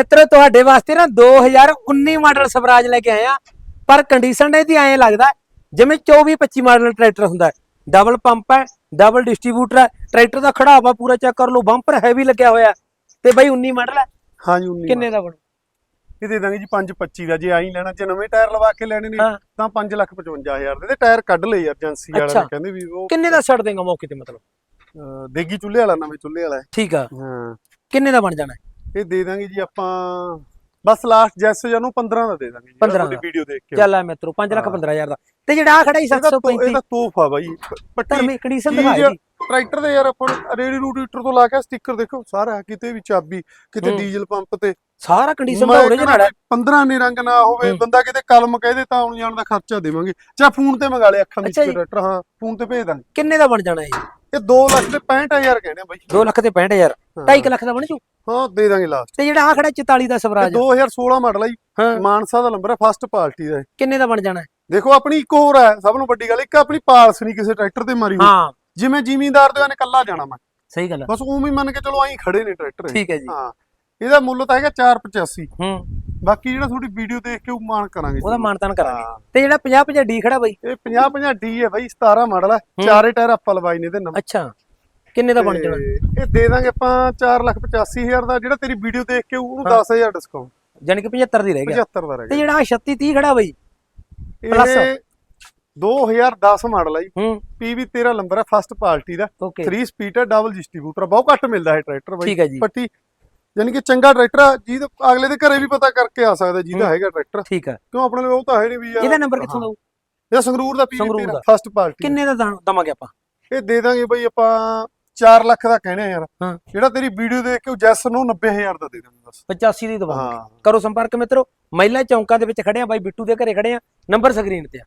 ਮਿੱਤਰੋ ਤੁਹਾਡੇ ਵਾਸਤੇ ਨਾ 2019 ਮਾਡਲ ਸਵਰਾਜ ਲੈ ਕੇ ਆਏ ਆ। ਪਰ ਕੰਡੀਸ਼ਨ ਇਹਦੀ ਐਂ ਲੱਗਦਾ ਜਿਵੇਂ 24 25 ਮਾਡਲ ਟਰੈਕਟਰ ਹੁੰਦਾ ਡਬਲ ਪੰਪ ਹੈ ਡਬਲ ਡਿਸਟ੍ਰੀਬਿਊਟਰ ਹੈ ਟਰੈਕਟਰ ਦਾ ਖੜਾਵਾ ਪੂਰਾ ਚੈੱਕ ਕਰ ਲਓ ਬੰਪਰ ਹੈਵੀ ਲੱਗਿਆ ਹੋਇਆ। ਤੇ ਬਈ 19 ਮਾਡਲ ਹੈ? ਹਾਂਜੀ 19 ਕਿੰਨੇ ਦਾ ਬਣੂ? ਇਹ ਦੇ ਦਾਂਗੇ ਜੀ 525 ਦਾ ਜੇ ਆਈ ਲੈਣਾ ਜੇ ਨਵੇਂ ਟਾਇਰ ਲਵਾ ਕੇ ਲੈਣੇ ਨੇ। ਤਾਂ 555000 ਦੇ ਤੇ ਟਾਇਰ ਕੱਢ ਲਏ ਏਜੰਸੀ। ਨੇ ਕਹਿੰਦੇ ਵੀ ਉਹ ਕਿੰਨੇ ਦਾ ਛੱਡ ਦੇਗਾ ਮੌਕੇ ਤੇ ਮਤਲਬ? ਦੇਗੀ ਚੁੱਲ੍ਹੇ ਵਾਲਾ ਨਵੇਂ ਚੁੱਲ੍ਹੇ ਵਾਲਾ। ਠੀਕ ਆ। ਹਾਂ। ਕਿੰਨੇ ਦਾ ਬਣ ਜਾਣਾ? ਇਹ ਦੇ ਦਾਂਗੇ ਜੀ ਆਪਾਂ ਬਸ ਲਾਸਟ ਜੈਸ ਜਾਨੂੰ 15 ਦਾ ਦੇ ਦਾਂਗੇ ਜੀ 15 ਦਾ। ਵੀਡੀਓ ਦੇਖ ਕੇ ਚੱਲ ਆ ਮਿੱਤਰੋ 5 ਲੱਖ ਹਾਂ। 15000 ਦਾ ਤੇ ਜਿਹੜਾ ਆ ਖੜਾ ਹੀ ਇਹਦਾ ਤੋ- 735 ਇਹਦਾ ਤੋਹਫਾ ਬਾਈ ਪੱਟੀ ਕੰਡੀਸ਼ਨ ਦਿਖਾਈ ਟਰੈਕਟਰ ਦੇ ਯਾਰ ਆਪਾਂ ਰੇਡੀ ਰੂਡੀਟਰ ਤੋਂ ਲਾ ਕੇ ਸਟicker ਦੇਖੋ ਸਾਰਾ ਕਿਤੇ ਵੀ ਚਾਬੀ ਕਿਤੇ। ਡੀਜ਼ਲ ਪੰਪ ਤੇ ਸਾਰਾ ਕੰਡੀਸ਼ਨ ਦਾ ਓਰੀਜਨਲ ਹੈ 15 ਨੇ ਰੰਗ ਨਾ ਹੋਵੇ। ਬੰਦਾ ਕਿਤੇ ਕਲਮ ਕਹਦੇ ਤਾਂ ਆਉਣ ਜਾਣ ਦਾ ਖਰਚਾ ਦੇਵਾਂਗੇ ਚਾਹ ਫੋਨ ਤੇ ਮੰਗਾ ਲਿਆ ਅੱਖਾਂ ਵਿੱਚ ਜੀ। ਟਰੈਕਟਰ ਹਾਂ ਫੋਨ ਤੇ ਭੇਜ ਦਾਂਗੇ ਕਿੰਨੇ ਦਾ ਬਣ ਜਾਣਾ ਇਹ ਇਹ 2 ਲੱਖ ਤੇ 65000 ਕਹਿੰਦੇ ਬਾਈ 2 ਲੱਖ ਤੇ 65000 ਹਾਂ। 2.5 ਲੱਖ ਦਾ ਬਣ ਜੂ? ਹਾਂ ਦੇ ਦਾਂਗੇ ਲਾਸਟ ਤੇ ਜਿਹੜਾ ਆ ਖੜਾ 44 ਦਾ ਸਵਰਾਜ 2016 ਮਾਡਲ ਜੀ। ਹਾਂ। ਮਾਨਸਾ ਦਾ ਨੰਬਰ ਹੈ ਫਸਟ ਪਾਰਟੀ ਦਾ। ਕਿੰਨੇ ਦਾ ਬਣ ਜਾਣਾ? ਦੇਖੋ ਆਪਣੀ ਇੱਕ ਹੋਰ ਹੈ ਸਭ ਤੋਂ ਵੱਡੀ ਗੱਲ ਇੱਕ ਆਪਣੀ ਪਾਲਸ ਨਹੀਂ ਕਿਸੇ ਟਰੈਕਟਰ ਤੇ ਮਾਰੀ ਹੋਈ। ਹਾਂ। ਜਿਵੇਂ ਜ਼ਿਮੀਂਦਾਰ ਦੇ ਉਹਨੇ ਕੱਲਾ ਜਾਣਾ ਮੈਂ। ਸਹੀ ਗੱਲ ਆ। ਬਸ ਉਵੇਂ ਹੀ ਮੰਨ ਕੇ ਚਲੋ ਐਂ ਖੜੇ ਨੇ ਟਰੈਕਟਰ। ਠੀਕ ਹੈ ਜੀ। ਹਾਂ। ਇਹਦਾ ਮੁੱਲ ਤਾਂ ਹੈਗਾ 485 ਹੂੰ। ਬਾਕੀ ਜਿਹੜਾ ਤੁਹਾਡੀ ਵੀਡੀਓ ਦੇਖ ਕੇ ਉਹ ਮਾਨ ਕਰਾਂਗੇ ਉਹਦਾ ਮਾਨਤਾਨ ਕਰਾਂਗੇ। ਤੇ ਜਿਹੜਾ 50 50 ਡੀ ਖੜਾ ਬਈ? ਇਹ 50 50 ਡੀ ਹੈ ਬਾਈ 17 ਮਾਡਲ ਹੈ ਹੂੰ। ਚਾਰੇ ਟਾਇਰ ਆਪਾਂ ਲਵਾਈ ਨੇ ਇਹਦੇ ਨੰਬਰ ਅੱਛਾ। ਕਿੰਨੇ ਦਾ ਬਣ ਜਾਣਾ? ਇਹ ਦੇ ਦਾਂਗੇ ਆਪਾਂ 485000 ਦਾ ਜਿਹੜਾ ਤੇਰੀ ਵੀਡੀਓ ਦੇਖ ਕੇ ਉਹਨੂੰ ਹਾਂ। 10000 ਡਿਸਕਾਊਂਟ ਜਾਨੀ ਕਿ 75 ਦੀ ਰਹਿ ਗਿਆ। 75 ਦਾ ਰਹਿ ਤੇ ਗਿਆ। ਜਿਹੜਾ 36 30 ਖੜਾ ਬਈ? ਇਹ 2010 ਮਾਡਲ ਹੈ। ਜੀ ਪੀਵੀ 13 ਨੰਬਰ ਹੈ ਫਸਟ ਪਾਰਟੀ ਦਾ। ਓਕੇ 3 ਸਪੀਡ ਡਬਲ ਡਿਸਟ੍ਰੀਬਿਊਟਰ ਬਹੁਤ ਘੱਟ ਮਿਲਦਾ ਹੈ ਟਰੈਕਟਰ ਬਾਈ। ਜੀ। ਪੱਟੀ ਯਾਨੀ ਕਿ ਚੰਗਾ ਟਰੈਕਟਰ ਆ। ਜਿਹਦੇ ਅਗਲੇ ਦੇ ਘਰੇ ਵੀ ਪਤਾ ਕਰਕੇ ਆ ਸਕਦਾ ਜਿਹਦਾ। ਹੈਗਾ ਟਰੈਕਟਰ ਠੀਕ ਆ। ਕਿਉਂ ਆਪਣੇ ਉਹ ਤਾਂ ਹੈ ਨਹੀਂ ਵੀ ਯਾਰ। ਇਹਦਾ ਨੰਬਰ ਕਿੱਥੋਂ। ਦਊ? ਇਹ ਸੰਗਰੂਰ ਦਾ ਪੀਵੀ ਸੰਗਰੂਰ 13 ਦਾ। ਫਸਟ ਪਾਰਟੀ ਕਿੰਨੇ ਦਾ ਦਾਂ- ਦਵਾਂਗੇ ਆਪਾਂ? ਇਹ ਦੇ ਦਾਂਗੇ ਬਈ ਆਪਾਂ 4 ਲੱਖ ਦਾ ਕਹਿੰਦੇ ਆ ਯਾਰ। ਹਾਂ। ਜਿਹੜਾ ਤੇਰੀ ਵੀਡੀਓ ਦੇਖ ਕੇ ਜੈਸ ਨੂੰ 90000 ਦਾ ਦੇ ਦਾਂਗੇ ਬਸ। 85 ਦੀ ਦਵਾਂਗੇ ਹਾਂ। ਕਰੋ ਸੰਪਰਕ ਮਿੱਤਰੋ। ਮਹਿਲਾ ਚੌਂਕਾਂ ਦੇ ਵਿੱਚ ਖੜੇ ਆ ਬਾਈ ਬਿੱਟੂ ਦੇ ਘਰੇ ਖੜੇ ਆ। ਨੰਬਰ ਸਕਰੀਨ ਤੇ ਆ।